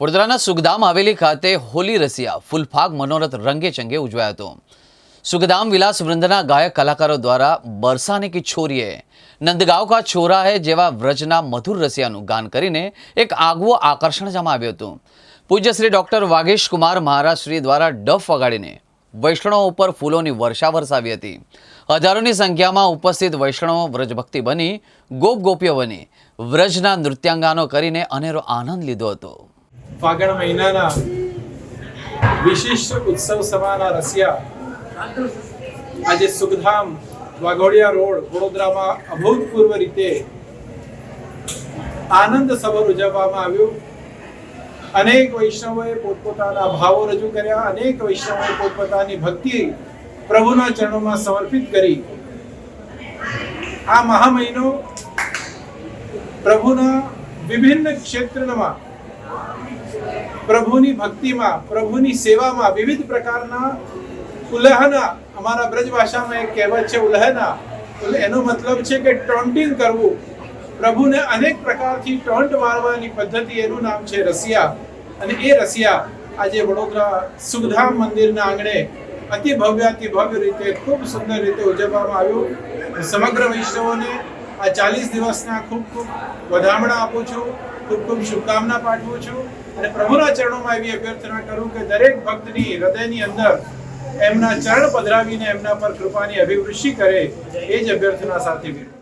વડોદરાના સુખધામ હવેલી ખાતે હોલી રસિયા, ફૂલફાગ, મનોરથ, રંગે ચંગે ઉજવાયો હતો. સુખધામ વિલાસ વૃંદના ગાયક કલાકારો દ્વારા બરસાને કી છોરીએ, નંદગાંવ કા છોરા હે જેવા વ્રજના મધુર રસિયાનું ગાન કરીને એક આગવું આકર્ષણ જમાવ્યું હતું. પૂજ્ય શ્રી ડોક્ટર વાગેશ કુમાર મહારાજ શ્રી દ્વારા ડફ વગાડીને વૈષ્ણવો ઉપર ફૂલોની વર્ષા વરસાવી હતી. હજારોની સંખ્યામાં ઉપસ્થિત વૈષ્ણવો વ્રજભક્તિ બની, ગોપ ગોપીઓ બની, વ્રજના નૃત્યાંગાનો કરીને અનેરો આનંદ લીધો હતો. ફાગણ મહિનાના વિશિષ્ટ ઉત્સવ સમાના રસિયા આજે સુખધામ વાઘોડિયા રોડ વડોદરામાં અભૂતપૂર્વ રીતે આનંદ સભર ઉજવવામાં આવ્યું અનેક વૈષ્ણવોએ પોતપોતાના ભાવો રજૂ કર્યા અનેક વૈષ્ણવોએ પોતપોતાની ભક્તિ પ્રભુના ચરણોમાં સમર્પિત કરી આ મહા મહિનો પ્રભુના વિભિન્ન ક્ષેત્રમાં પ્રભુની ભક્તિમાં, પ્રભુની સેવામાં વિવિધ પ્રકારના ઉલ્લહના અમારા બ્રજ ભાષામાં એક કહેવત છે ઉલ્હના. એટલે એનો મતલબ છે કે ટોન્ટિંગ કરવું. પ્રભુને અનેક પ્રકારથી ટોન્ટ મારવાની પદ્ધતિ એનું નામ છે રસિયા. અને એ રસિયા આજે વડોદરા સુખધામ મંદિરના આંગણે અતિ ભવ્યાતિ ભવ્ય રીતે ખૂબ સુંદર રીતે ઉજવવામાં આવ્યું. સમગ્ર વૈષ્ણવોને આ ચાલીસ દિવસના ખૂબ ખૂબ વધામણા આપું છું, ખૂબ ખૂબ શુભકામના પાઠવું છું અને પ્રભુના ચરણોમાં એવી અભ્યર્થના કરું કે દરેક ભક્તની હૃદયની અંદર એમના ચરણ પધરાવીને એમના પર કૃપાની અભિવૃષ્ટિ કરે, એ જ અભ્યર્થના સાથે વિનંતી